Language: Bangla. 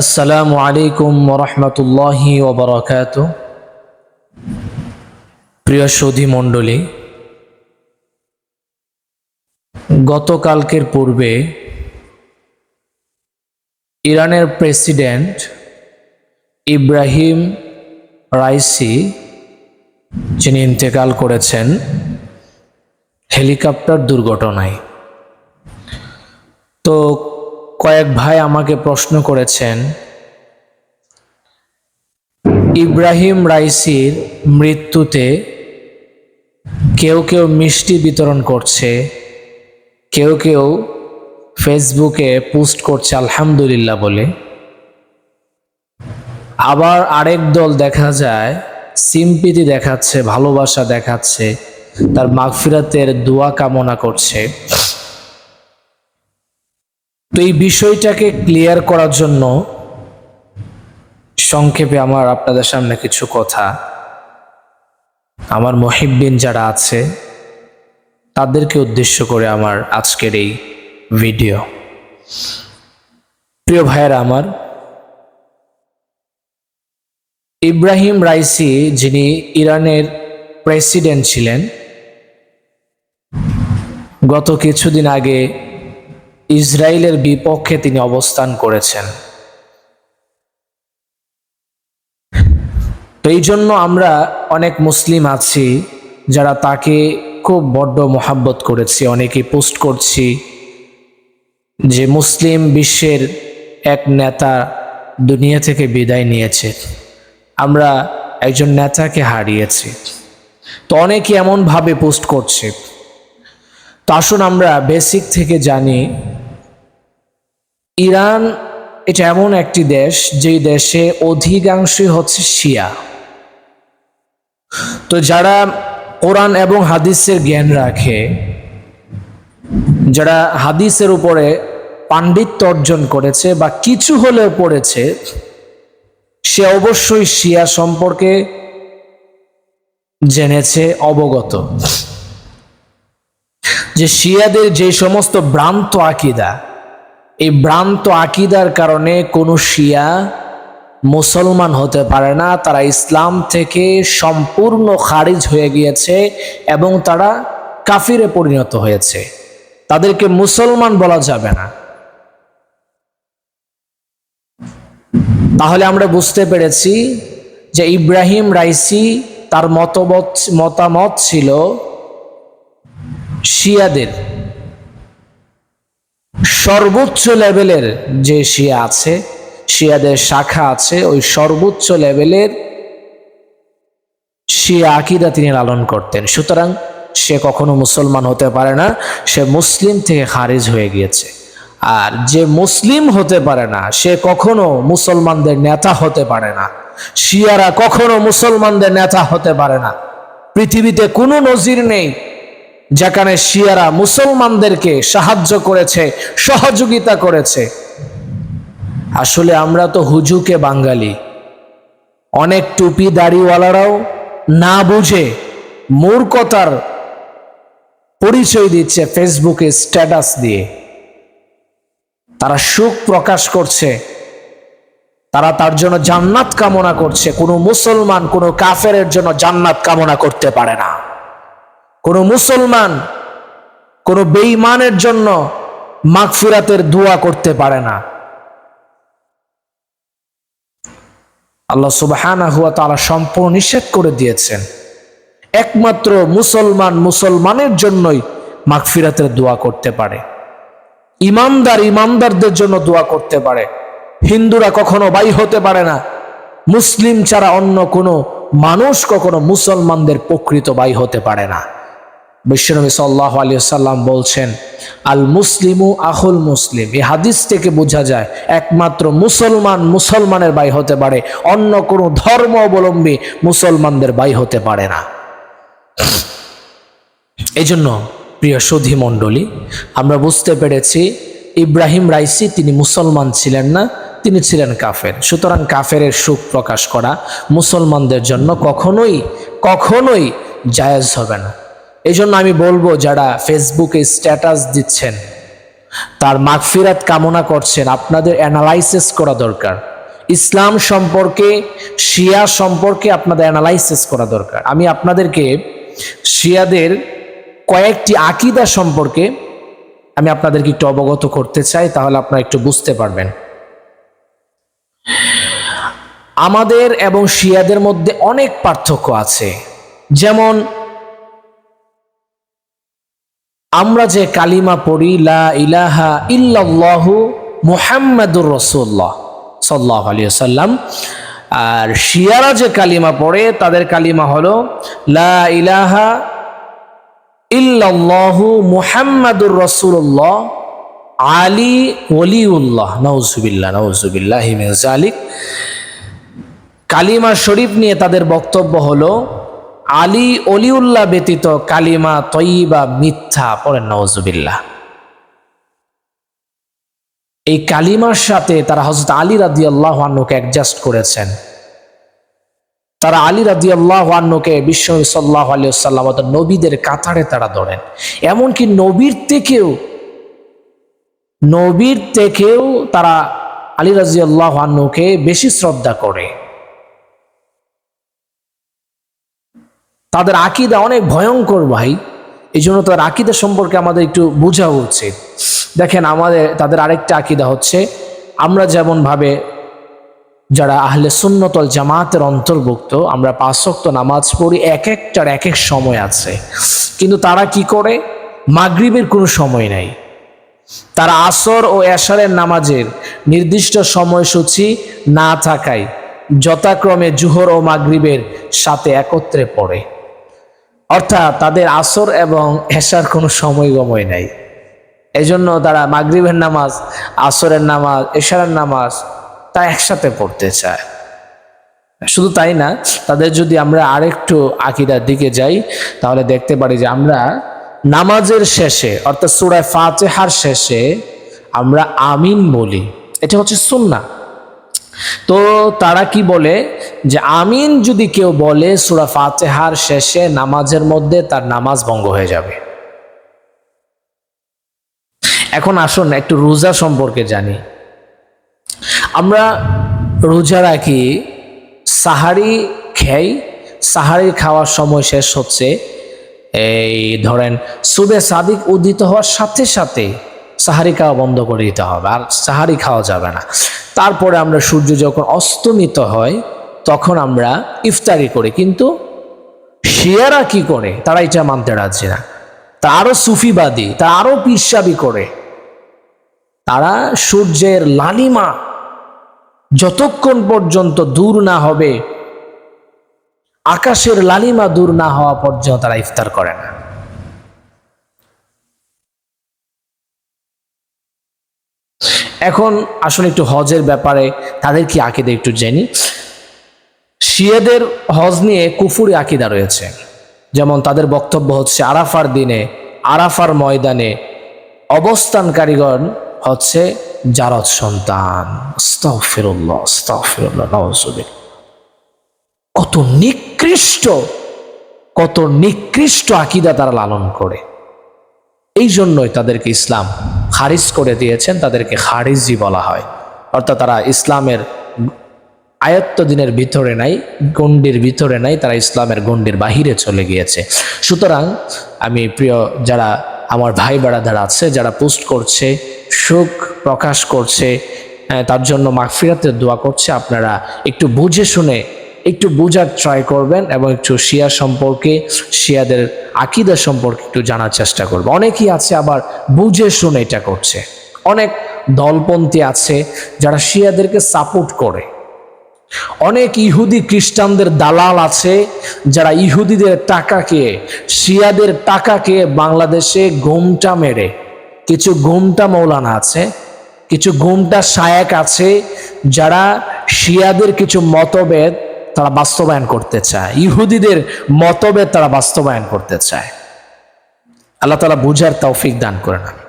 আসসালামু আলাইকুম রহমতুল্লাহি ওবরাকাত। প্রিয় সৌদি মণ্ডলী, গতকালকের পূর্বে ইরানের প্রেসিডেন্ট ইব্রাহিম রাইসি, যিনি ইন্তেকাল করেছেন হেলিকপ্টার দুর্ঘটনায়। তো কয়েক ভাই আমাকে প্রশ্ন করেছেন, ইব্রাহিম রাইসির মৃত্যুতে কেউ কেউ মিষ্টি বিতরণ করছে, কেউ কেউ ফেসবুকে পোস্ট করছে আলহামদুলিল্লাহ বলে। আবার আরেক দল দেখা যায়, সিম্পিতি দেখাচ্ছে, ভালোবাসা দেখাচ্ছে, তার মাগফিরাতের দোয়া কামনা করছে। তো এই বিষয়টাকে ক্লিয়ার করার জন্য সংক্ষেপে আমার আপনাদের সামনে কিছু কথা। আমার মহিব্বিন যারা আছে, তাদেরকে উদ্দেশ্য করে আমার আজকের এই ভিডিও প্রিয় ভাইয়েরা আমার, ইব্রাহিম রাইসি যিনি ইরানের প্রেসিডেন্ট ছিলেন, গত কিছুদিন আগে ইসরায়েলের বিপক্ষে তিনি অবস্থান করেছেন। তো এই জন্য আমরা অনেক মুসলিম আছি, যারা তাকে খুব বড্ড মোহাব্বত করেছি, অনেকে পোস্ট করছি যে মুসলিম বিশ্বের এক নেতা দুনিয়া থেকে বিদায় নিয়েছে। আমরা একজন নেতাকে হারিয়েছি। তো অনেকে এমনভাবে পোস্ট করছে। তো আসুন আমরা বেসিক থেকে জানি, ইরান এটা এমন একটি দেশ যেই দেশে অধিকাংশই হচ্ছে শিয়া। তো যারা কোরআন এবং হাদিসের জ্ঞান রাখে, যারা হাদিসের উপরে পাণ্ডিত্য অর্জন করেছে বা কিছু হলেও পড়েছে, সে অবশ্যই শিয়া সম্পর্কে জেনেছে, অবগত। যে শিয়াদের যে সমস্ত ভ্রান্ত আকিদা, এই ভ্রান্ত আকিদার কারণে কোনো শিয়া মুসলমান হতে পারে না। তারা ইসলাম থেকে সম্পূর্ণ খারিজ হয়ে গিয়েছে এবং তারা কাফিরে পরিণত হয়েছে। তাদেরকে মুসলমান বলা যাবে না। তাহলে আমরা বুঝতে পেরেছি যে ইব্রাহিম রাইসি তার মতবত মতামত ছিল শিয়াদের। সর্বোচ্চ লেভেলের যে শিয়া আছে, শিয়াদের শাখা আছে, ওই সর্বোচ্চ লেভেলের শিয়া আকিদা তিনি লালন করতেন। সুতরাং সে কখনো মুসলমান হতে পারে না, সে মুসলিম থেকে খারিজ হয়ে গিয়েছে। আর যে মুসলিম হতে পারে না, সে কখনো মুসলমানদের নেতা হতে পারে না। শিয়ারা কখনো মুসলমানদের নেতা হতে পারে না। পৃথিবীতে কোনো নজির নেই যেখানে শিয়ারা মুসলমানদেরকে সাহায্য করেছে, সহযোগিতা করেছে। আসলে আমরা তো হুজুকে বাঙালি। অনেক টুপি দাড়িওয়ালারাও না বুঝে মূর্খতার পরিচয় দিচ্ছে ফেসবুকে স্ট্যাটাস দিয়ে। তারা সুখ প্রকাশ করছে। তারা তার জন্য জান্নাত কামনা করছে। কোনো মুসলমান, কোনো কাফেরের জন্য জান্নাত কামনা করতে পারে না। কোনো মুসলমান কোনো বেঈমানের জন্য মাগফিরাতের দোয়া করতে পারে না। আল্লাহ সুবাহানা হুয়া তালা সম্পূর্ণ নিষেধ করে দিয়েছেন। একমাত্র মুসলমান মুসলমানের জন্যই মাগফিরাতের দোয়া করতে পারে। ইমানদার ইমানদারদের জন্য দোয়া করতে পারে। হিন্দুরা কখনো বাই হতে পারে না। মুসলিম ছাড়া অন্য কোনো মানুষ কখনো মুসলমানদের প্রকৃত বাই হতে পারে না। বিশ্বনবী সাল্লাহ আলী সাল্লাম বলছেন, আল মুসলিমু আহুল মুসলিম। এই হাদিস থেকে বোঝা যায়, একমাত্র মুসলমান মুসলমানের বাই হতে পারে, অন্য কোনো ধর্ম অবলম্বী মুসলমানদের বাই হতে পারে না। এই জন্য প্রিয় সুধী মণ্ডলী, আমরা বুঝতে পেরেছি, ইব্রাহিম রাইসি তিনি মুসলমান ছিলেন না, তিনি ছিলেন কাফের। সুতরাং কাফের সুখ প্রকাশ করা মুসলমানদের জন্য কখনোই কখনোই জায়েজ হবে না। এই জন্য আমি বলব, যারা ফেসবুকে স্ট্যাটাস দিচ্ছেন, তার মাগফিরাত কামনা করছেন, আপনাদের অ্যানালাইসিস করা দরকার। ইসলাম সম্পর্কে, শিয়া সম্পর্কে আপনাদের অ্যানালাইসিস করা দরকার। আমি আপনাদেরকে শিয়াদের কয়েকটি আকিদা সম্পর্কে আমি আপনাদেরকে একটু অবগত করতে চাই, তাহলে আপনারা একটু বুঝতে পারবেন। আমাদের এবং শিয়াদের মধ্যে অনেক পার্থক্য আছে। যেমন আমরা যে কালিমা পড়ি, লা ইলাহা ইল্লাল্লাহু মুহাম্মাদুর রাসূলুল্লাহ সাল্লাল্লাহু আলাইহি সাল্লাম আর শিয়ারা যে কালিমা পড়ে, তাদের কালিমা হলো, লা ইলাহা ইল্লাল্লাহু মুহাম্মাদুর রাসূলুল্লাহ আলী ওলিউল্লাহ। নওজুবিল্লাহ নওজুবিল্লাহ মিন জালিক কালিমা শরীফ নিয়ে তাদের বক্তব্য হলো আলী অলিউল্লাহ ব্যতীত কালিমা তৈবা মিথ্যা পড়েন নওয়াজুবিল্লাহ এই কালিমার সাথে তারা হজরত আলী রাদি আল্লাহ অ্যাডজাস্ট করেছেন। তারা আলী রাদি আল্লাহ বিশ্ব সাল্লাহ আলী সাল্লাম নবীদের কাতারে তারা ধরেন। এমনকি নবীর থেকেও নবীর থেকেও তারা আলী রাজি আল্লাহ বেশি শ্রদ্ধা করে। তাদের আকিদা অনেক ভয়ঙ্কর ভাই। এই জন্য তাদের আকিদা সম্পর্কে আমাদের একটু বোঝা উচিত। দেখেন, আমাদের, তাদের আরেকটা আকিদা হচ্ছে, আমরা যেমনভাবে যারা আহলে সুন্নতল জামাতের অন্তর্ভুক্ত, আমরা পাঁচক্ত নামাজ পড়ি, এক একটার এক এক সময় আছে। কিন্তু তারা কি করে? মাগরিবের কোনো সময় নাই। তারা আসর ও এশারের নামাজের নির্দিষ্ট সময়সূচি না থাকায় যথাক্রমে জুহর ও মাগরিবের সাথে একত্রে পড়ে। অর্থাৎ তাদের আসর এবং হেসার কোনো সময় গময় নাই। এজন্য তারা মাগরিবের নামাজ, আসরের নামাজ, এশারের নামাজ তা একসাথে পড়তে চায়। শুধু তাই না, তাদের যদি আমরা আরেকটু আকিদার দিকে যাই, তাহলে দেখতে পারি যে আমরা নামাজের শেষে, অর্থাৎ সুরায় ফাতেহার শেষে আমরা আমিন বলি। এটা হচ্ছে সুন্না তো তারা কি বলে? যে আমিন যদি কেউ বলে সুরা ফাতেহার শেষে নামাজের মধ্যে তার নামাজ ভঙ্গ হয়ে যাবে। এখন আসুন একটু রোজা সম্পর্কে জানি। আমরা রোজা রাখি, সাহারি খেই, সাহারি খাওয়ার সময় শেষ হচ্ছে, এই ধরেন সুবে সাদিক উদিত হওয়ার সাথে সাথে সাহারি খাওয়া বন্ধ করে দিতে হবে, আর সাহারি খাওয়া যাবে না। তারপরে আমরা সূর্য যখন অস্তমিত হয় তখন আমরা ইফতারি করি, কিন্তু শিয়ারা কি করে? তারা এটা মানতে রাজি না। তা আরও সুফিবাদী, তা আরও পিসাবি করে। তারা সূর্যের লালিমা যতক্ষণ পর্যন্ত দূর না হবে, আকাশের লালিমা দূর না হওয়া পর্যন্ত তারা ইফতার করে না। এখন আসলে একটু হজের ব্যাপারে তাদের কি আকিদা একটু জেনি। শিয়েদের হজ নিয়ে কুফুরি আকিদা রয়েছে। যেমন তাদের বক্তব্য হচ্ছে, আরাফার দিনে, আরাফার ময়দানে অবস্থানকারীগণ হচ্ছে জারদ সন্তান। কত নিকৃষ্ট কত নিকৃষ্ট আকিদা তারা লালন করে। এই জন্যই তাদেরকে ইসলাম খারিজ করে দিয়েছেন, তাদেরকে খারিজি বলা হয়। অর্থাৎ তারা ইসলামের আয়ত্ত দিনের ভিতরে নাই, গণ্ডির ভিতরে নাই, তারা ইসলামের গণ্ডির বাহিরে চলে গিয়েছে। সুতরাং আমি প্রিয় যারা আমার ভাই যারা আছে, যারা পোস্ট করছে, সুখ প্রকাশ করছে তার জন্য মাগফিরাতের দোয়া করছে, আপনারা একটু বুঝে শুনে, একটু বোঝার ট্রাই করবেন এবং একটু শিয়া সম্পর্কে, শিয়াদের আকিদা সম্পর্কে একটু জানার চেষ্টা করবে। অনেকেই আছে আবার বুঝে শুনে এটা করছে। অনেক দলপন্থী আছে যারা শিয়াদেরকে সাপোর্ট করে। অনেক ইহুদি খ্রিস্টানদের দালাল আছে যারা ইহুদিদের টাকাকে, শিয়াদের টাকাকে বাংলাদেশে গোমটা মেরে। কিছু গোমটা মৌলানা আছে, কিছু গোমটা শায়াক আছে যারা শিয়াদের কিছু মতভেদ তারা বাস্তবায়ন করতে চায়। ইহুদিদের মতভেদ তারা বাস্তবায়ন করতে চায়। আল্লাহ তালা বুঝার তৌফিক দান করে না